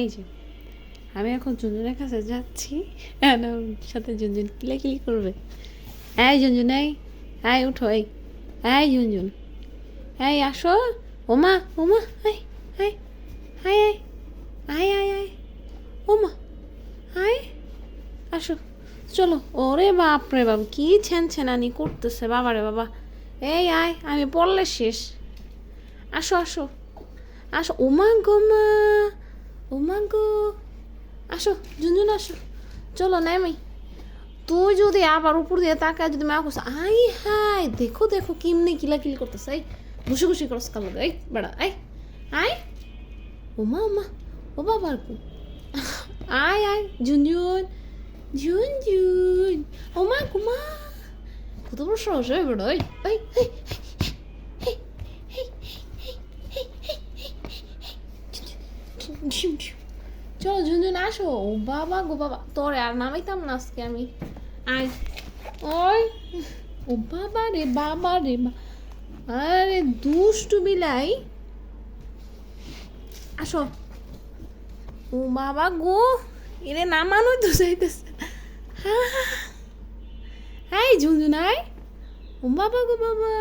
এই যে, আমি এখন ঝুনঝুনের কাছে যাচ্ছি। হ্যাঁ সাথে ঝুনঝুন কিলাকিলি করবে। এই ঝুনঝুন এই এই, উঠো, এই এই ঝুনঝুন এই, আসো। ওমা ওমা, এই এই আয় আয় আয় আয় ওমা আয় আসো। চলো, ওরে বাপ রে বাপ, কি ছ্যান ছ্যানানি করতেছে বাবারে বাবা। এই, আয়, আমি পড়লে শেষ। আসো আসো আসো। ওমা গো মা ওমা গো। আসো ঝুনঝুন আসো। চলো নেমি। তুই যদি আবার উপর দিয়ে তাকায় যদি মা করছে আই হাই দেখো দেখো কিমনি কিলাকিলি করতেছে এই ঘুষি ঘুষি করস কালো এই বেড়া এই আয় ওমা ওমা ও বাবার কু আয় আয় ঝুনঝুন ঝুনঝুন ওমা কুমা কত বড় সহজ হয়ে বেড়ো এই, এই, এই, এই, এই, এই, চলো ঝুনঝুন, আসো। ও বাবা গো বাবা, তোরে আর নামাইতাম না আজকে আমি। আয়। ওই, ও বাবা রে বাবা রে আরে দুষ্টু বিলাই। আসো। ও বাবা গো এরে নামানোই তো চাইতেছে। এই ঝুনঝুন, আয়। ও বাবা গো বাবা।